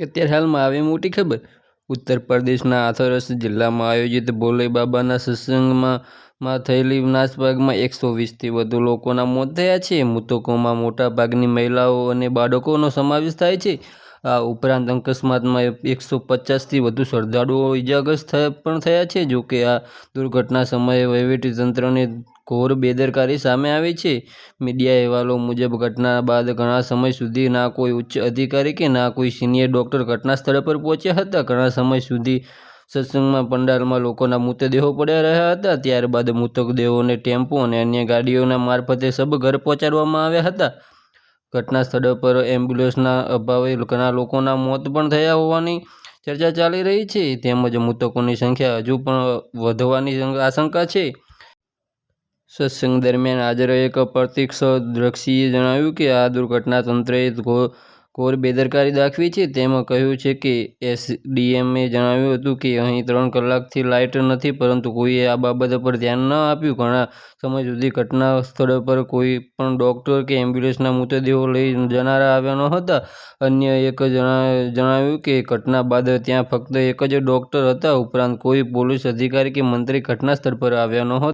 અત્યારે હાલમાં આવી મોટી ખબર? ઉત્તર પ્રદેશના હાથરસ જિલ્લામાં આયોજિત ભોલે બાબાના સત્સંગમાં માં થયેલી નાસભાગમાં એકસો વીસથી વધુ લોકોના મોત થયા છે. મૃતકોમાં મોટાભાગની મહિલાઓ અને બાળકોનો સમાવેશ થાય છે. આ ઉપરાંત અકસ્માતમાં એકસો પચાસથી વધુ શ્રદ્ધાળુઓ ઇજાગ્રસ્ત પણ થયા છે. જોકે આ દુર્ઘટના સમયે વહીવટીતંત્રની ઘોર બેદરકારી સામે આવી છે. મીડિયા અહેવાલો મુજબ ઘટના બાદ ઘણા સમય સુધી ના કોઈ ઉચ્ચ અધિકારી કે ના કોઈ સિનિયર ડૉક્ટર ઘટના સ્થળ પર પહોંચ્યા હતા. ઘણા સમય સુધી સત્સંગમાં પંડાલમાં લોકોના મૃતદેહો પડ્યા રહ્યા હતા. ત્યારબાદ મૃતદેહોને ટેમ્પો અને અન્ય ગાડીઓના મારફતે સબ ઘર પહોંચાડવામાં આવ્યા હતા. ઘટના સ્થળ પર એમ્બ્યુલન્સના અભાવે ઘણા લોકોના મોત પણ થયા હોવાની ચર્ચા ચાલી રહી છે. તેમજ મૃતકોની સંખ્યા હજુ પણ વધવાની આશંકા છે. સત્સંગ દરમિયાન હાજર એક પ્રત્યક્ષદર્શીએ જણાવ્યું કે આ દુર્ઘટના તંત્રએ ઘોર બેદરકારી દાખવી છે. તેમાં કહ્યું છે કે એસડીએમએ જણાવ્યું હતું કે અહીં ત્રણ કલાકથી લાઇટ નથી, પરંતુ કોઈએ આ બાબત પર ધ્યાન ન આપ્યું. ઘણા સમય સુધી ઘટના સ્થળ પર કોઈ પણ ડૉક્ટર કે એમ્બ્યુલન્સના મૃતદેહો લઈ જનારા આવ્યા નહોતા. અન્ય એક જણાવ્યું કે ઘટના બાદ ત્યાં ફક્ત એક જ ડોક્ટર હતા. ઉપરાંત કોઈ પોલીસ અધિકારી કે મંત્રી ઘટના સ્થળ પર આવ્યા નહોતા.